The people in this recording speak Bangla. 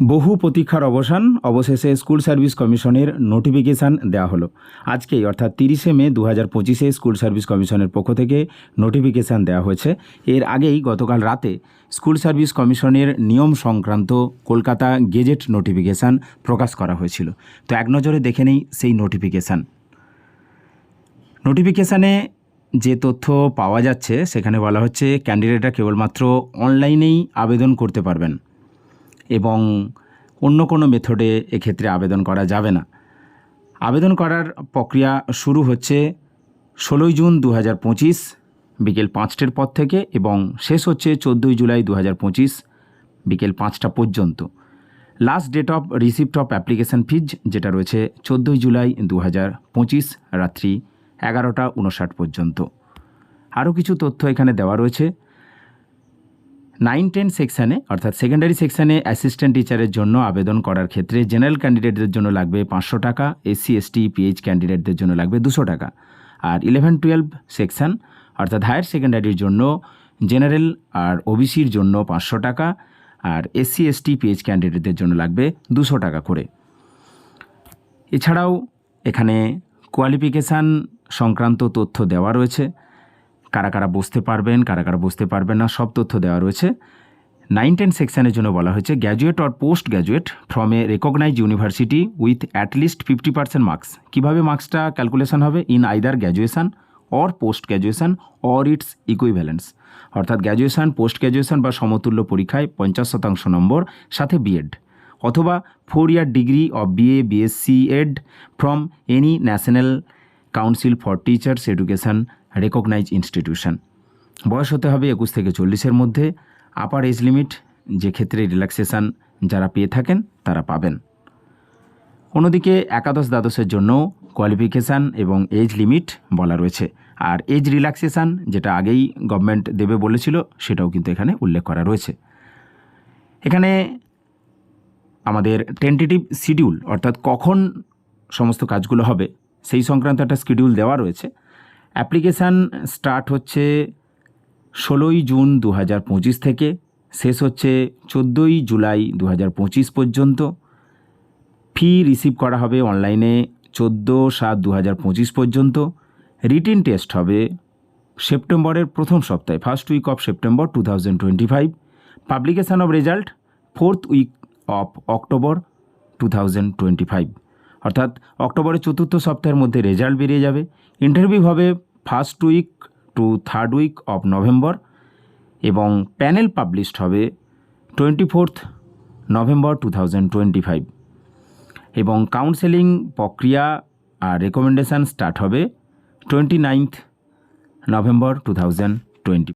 বহু প্রতীক্ষার অবসান, অবশেষে স্কুল সার্ভিস কমিশনের নোটিফিকেশান দেওয়া হলো। আজকেই, অর্থাৎ তিরিশে মে দু হাজার পঁচিশে স্কুল সার্ভিস কমিশনের পক্ষ থেকে নোটিফিকেশান দেওয়া হয়েছে। এর আগেই গতকাল রাতে স্কুল সার্ভিস কমিশনের নিয়ম সংক্রান্ত কলকাতা গেজেট নোটিফিকেশান প্রকাশ করা হয়েছিল। তো এক নজরে দেখে নেই সেই নোটিফিকেশান। নোটিফিকেশানে যে তথ্য পাওয়া যাচ্ছে, সেখানে বলা হচ্ছে, ক্যান্ডিডেটরা কেবলমাত্র অনলাইনেই আবেদন করতে পারবেন। এবং অন্য কোনো মেথডে এক্ষেত্রে আবেদন করা যাবে না। আবেদন করার প্রক্রিয়া শুরু হচ্ছে ষোলোই জুন দু হাজার পঁচিশ বিকেল পাঁচটার পর থেকে এবং শেষ হচ্ছে চোদ্দোই জুলাই দু হাজার পঁচিশ বিকেল পাঁচটা পর্যন্ত। Last date of receipt of application fees যেটা রয়েছে চোদ্দোই জুলাই দু হাজার পঁচিশ রাত্রি এগারোটা উনষাট পর্যন্ত। আরও কিছু তথ্য এখানে দেওয়া রয়েছে। নাইন টেন সেকশানে, অর্থাৎ সেকেন্ডারি সেকশানে অ্যাসিস্ট্যান্ট টিচারের জন্য আবেদন করার ক্ষেত্রে জেনারেল ক্যান্ডিডেটদের জন্য লাগবে পাঁচশো টাকা এসসি এসটি পিএইচ ক্যান্ডিডেটদের জন্য লাগবে দুশো টাকা। আর ইলেভেন টুয়েলভ সেকশান অর্থাৎ হায়ার সেকেন্ডারির জন্য জেনারেল আর ওবিসির জন্য পাঁচশো টাকা, আর এসসি এসটি পিএইচ ক্যান্ডিডেটদের জন্য লাগবে দুশো টাকা করে। এছাড়াও এখানে কোয়ালিফিকেশান সংক্রান্ত তথ্য দেওয়া রয়েছে। কারা কারা বসতে পারবেন, কারা কারা বসতে পারবেন না, সব তথ্য দেওয়া রয়েছে। নাইন টেন সেকশানের জন্য বলা হয়েছে graduate or post graduate from a recognise university with at least fifty percent marks. কীভাবে মার্কসটা ক্যালকুলেশন হবে? In either graduation or post graduation or its equivalence অর্থাৎ গ্র্যাজুয়েশন পোস্ট গ্র্যাজুয়েশন বা সমতুল্য পরীক্ষায় পঞ্চাশ শতাংশ নম্বর, সাথে বিএড অথবা four year degree of BA BSc Ed from any National Council for Teachers Education recognise institution বয়স হতে হবে একুশ থেকে চল্লিশের মধ্যে। আপার এজ লিমিট যে ক্ষেত্রে রিল্যাক্সেশন যারা পেয়ে থাকেন, তারা পাবেন। অন্যদিকে একাদশ দ্বাদশের জন্য কোয়ালিফিকেশান এবং এজ লিমিট বলা রয়েছে। আর এজ রিল্যাক্সেশান যেটা আগেই গভর্নমেন্ট দেবে বলেছিল, সেটাও কিন্তু এখানে উল্লেখ করা রয়েছে। এখানে আমাদের টেন্টেটিভ শিডিউল অর্থাৎ কখন সমস্ত কাজগুলো হবে, সেই সংক্রান্ত একটা শিডিউল দেওয়া রয়েছে। অ্যাপ্লিকেশান স্টার্ট হচ্ছে ষোলোই জুন দু হাজার পঁচিশ থেকে, শেষ হচ্ছে চোদ্দোই জুলাই দু হাজার পঁচিশ পর্যন্ত। ফি রিসিভ করা হবে অনলাইনে চোদ্দ সাত দু হাজার পঁচিশ পর্যন্ত। রিটিন টেস্ট হবে সেপ্টেম্বরের প্রথম সপ্তাহে, first week of September two thousand twenty five publication of result, fourth week of October two thousand twenty five অর্থাৎ অক্টোবরের চতুর্থ সপ্তাহের মধ্যে রেজাল্ট বেরিয়ে যাবে। ইন্টারভিউ হবে first week to third week of November এবং প্যানেল পাবলিশড হবে twenty fourth November two thousand twenty five. এবং কাউন্সেলিং প্রক্রিয়া আর রেকমেন্ডেশান স্টার্ট হবে twenty ninth November two thousand twenty